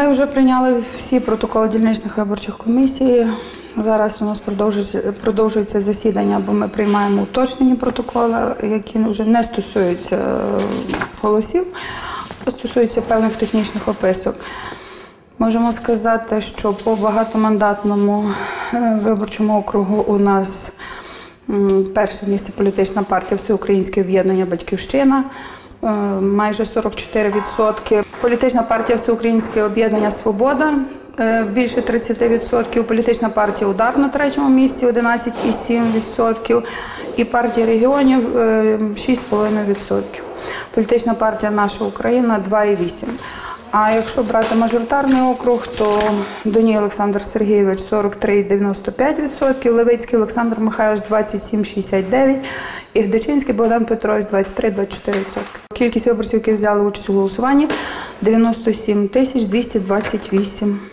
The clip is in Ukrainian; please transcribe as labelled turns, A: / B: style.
A: Ми вже прийняли всі протоколи дільничних виборчих комісій. Зараз у нас продовжується, засідання, бо ми приймаємо уточнені протоколи, які вже не стосуються е, голосів, а стосуються певних технічних описок. Можемо сказати, що по багатомандатному е, виборчому округу у нас перше місце політична партія Всеукраїнське об'єднання Батьківщина. Е, Майже 44%. Політична партія Всеукраїнське об'єднання Свобода е, більше 30%. Політична партія Удар на третьому місці 11,7%. І партія регіонів е, 6,5%. Політична партія Наша Україна 2,8%. А якщо брати мажоритарний округ, то Доній Олександр Сергійович 43,95%, Левицький Олександр Михайлович 27,69% і Гдичинський Богдан Петрович 23,24%. Кількість виборців, які взяли участь у голосуванні 97 тисяч 228.